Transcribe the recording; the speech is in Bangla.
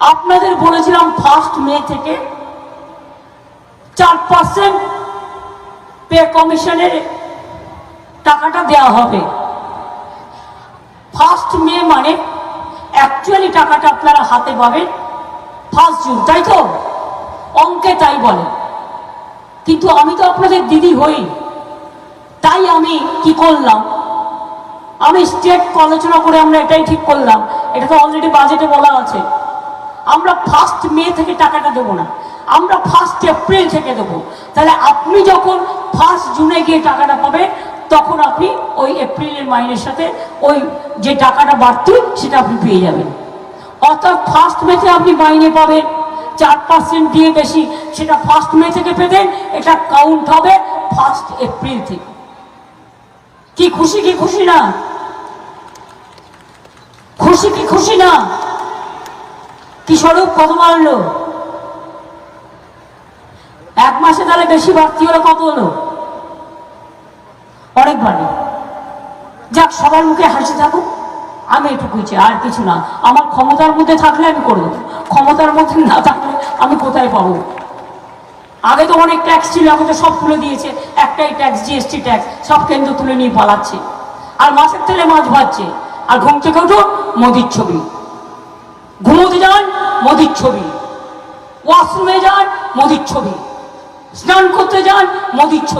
আপনাদের বলেছিলাম ফার্স্ট মে থেকে চার পার্সেন্ট পে কমিশনের টাকাটা দেওয়া হবে। ফার্স্ট মে মানে অ্যাকচুয়ালি টাকাটা আপনারা হাতে পাবেন ফার্স্ট জুন তাই তো? অঙ্কে তাই বলে। কিন্তু আমি তো আপনাদের দিদি হই। তাই আমি কি করলাম? আমি স্টেট আলোচনা করে আমরা এটাই ঠিক করলাম। এটা তো অলরেডি বাজেটে বলা আছে। আমরা ফার্স্ট মে থেকে টাকাটা দেবো না। আমরা ফার্স্ট এপ্রিল থেকে দেবো। তাহলে আপনি যখন ফার্স্ট জুনে গিয়ে টাকাটা পাবেন, তখন আপনি ওই এপ্রিলের মাইনের সাথে ওই যে টাকাটা বাড়তি, সেটা আপনি পেয়ে যাবেন। অর্থাৎ ফার্স্ট মেতে আপনি মাইনে পাবেন। চার পার্সেন্ট দিয়ে বেশি, সেটা ফার্স্ট মে থেকে পেতেন, এটা কাউন্ট হবে ফার্স্ট এপ্রিল থেকে। কি খুশি কি খুশি না? খুশি কি খুশি না? কি স্বরূপ? কত বাড়লো এক মাসে তাহলে বেশি বাড়তি হলো, কত হলো? অনেক বাড়ে। যাক, সবার মুখে হাসি থাকুক, আমি এটুকুই চাই, আর কিছু না। আমার ক্ষমতার মধ্যে থাকলে আমি করব। ক্ষমতার মধ্যে না থাকলে আমি কোথায় পাবো? আগে তো অনেক ট্যাক্স ছিল, এখন তো সব তুলে দিয়েছে। একটাই ট্যাক্স জিএসটি ট্যাক্স সব কেন্দ্র তুলে নিয়ে পালাচ্ছে। আর মাছের তেলে মাছ ভাজছে। আর ঘুম থেকে উঠো মোদির ছবি। ঘুমোতে যান মোদির ছবি। ওয়াশরুমে যান মোদির ছবি। স্নান করতে যান মোদির ছবি।